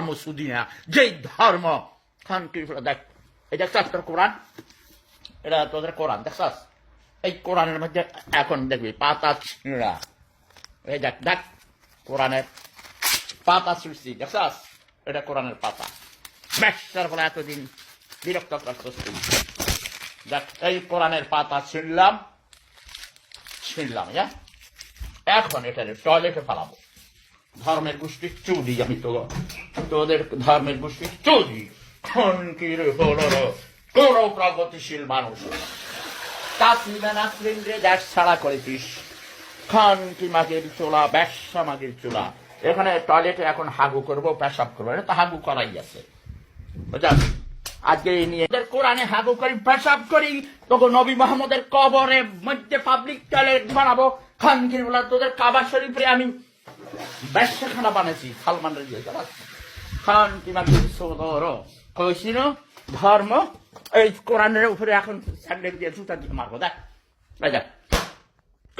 ধর্ম ধর্ম। খান দেখ, এই দেখছাস তোর কোরআন? এটা তোদের কোরআন, দেখছাস? এই কোরআনের মধ্যে এখন দেখবি, পাতা ছিঁড়া। এই দেখ দেখ, কোরআনের পাতা সৃষ্টি দেখছাস? এটা কোরআনের পাতা। এতদিন বিরক্ত করছিস তুই দেখ, এই কোরআনের পাতা ছিঁড়লাম ছিঁড়লাম যা এখন এটা টয়লেটে ফেলাবো। ধর্মের গোষ্ঠীর চুরি, আমি তো তোদের ধর্মের গোষ্ঠীর চুরি। খনকির হলো কোন প্রগতিশীল মানুষ। ছাড়া করেছিস। খান কি মাগের এখানে টয়লেটে এখন হাগু করব, পেশাব করব, এটা হাগু করাই আছে। বুঝলেন আজকে এই নিয়ে কোরআনে হাগু করি, পেশাব করি, তোকে নবী মোহাম্মদের কবরে মধ্যে পাবলিক টয়লেট বানাবো। খানকির বলা তোদের কাবা শরীফে আমি ব্যবসাখানা বানাইছি সালমান রেজি খান কিমা সোদর কইছিল ধর্ম, এই কোরআনের উপরে এখন স্যান্ডেল দিয়ে জুতা দিয়ে মারবো, দেখ দেখ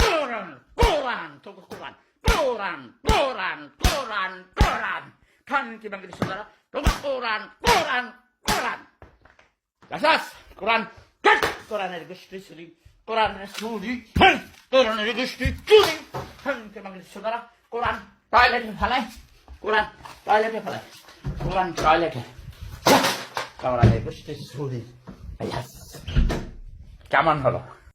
কোরআন কোরআন, তোকে কোরআন কোরআন কোরআন কোরআন কোরআন খান কিমা সোদর তোকে কোরআন কোরআন কোরআন Gasas! Koran! Gel! Koran'ın güçlü sürü. Koran'ın sürü. Hey! Koran'ın Koran. Toilete falay. Koran toilete. Koran'ın güçlü sürü. Yes. কেমন হলো